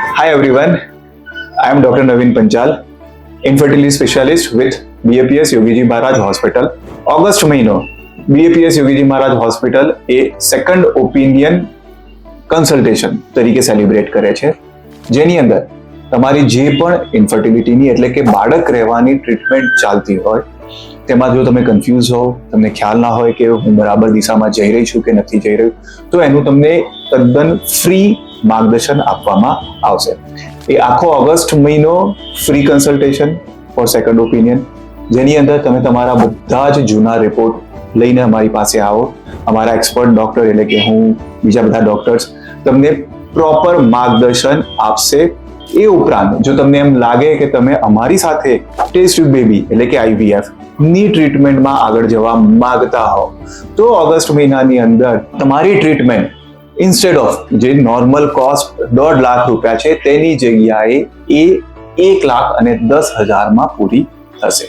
Hi everyone, I am Dr. Naveen Panchal, infertility specialist with BAPS Yogiji Maharaj Hospital. August મહિનો BAPS Yogiji Maharaj hospital એ second opinion consultation તરીકે celebrate કરે છે જેની અંદર તમારી જે પણ ઇન્ફર્ટિલિટીની એટલે કે બાળક રહેવાની ટ્રીટમેન્ટ ચાલતી હોય તેમાં જો તમે કન્ફ્યુઝ હોવ તમને ખ્યાલ ના હોય કે હું બરાબર દિશામાં જઈ રહી છું કે નથી જઈ રહ્યું તો એનું તમને તદ્દન ફ્રી માર્ગદર્શન આપવામાં આવશે. એ આખો ઓગસ્ટ મહિનો free consultation for second opinion જેની અંદર તમે તમારા બધા જ જૂના રિપોર્ટ લઈને અમારી પાસે આવો. અમારા એક્સપર્ટ ડોક્ટર એટલે કે હું, બીજા બધા ડોક્ટર્સ તમને પ્રોપર માર્ગદર્શન આપશે એ ઉપરાંત જો તમને એમ લાગે કે તમે અમારી સાથે ટેસ્ટ બેબી એટલે કે આઈવીએફની ટ્રીટમેન્ટમાં આગળ જવા માંગતા હો, તો ઓગસ્ટ મહિનાની અંદર તમારી ટ્રીટમેન્ટ ઇન્સ્ટેડ ઓફ જે નોર્મલ કોસ્ટ દોઢ લાખ રૂપિયા છે, તેની જગ્યાએ એ એક લાખ અને દસ હજારમાં પૂરી થશે.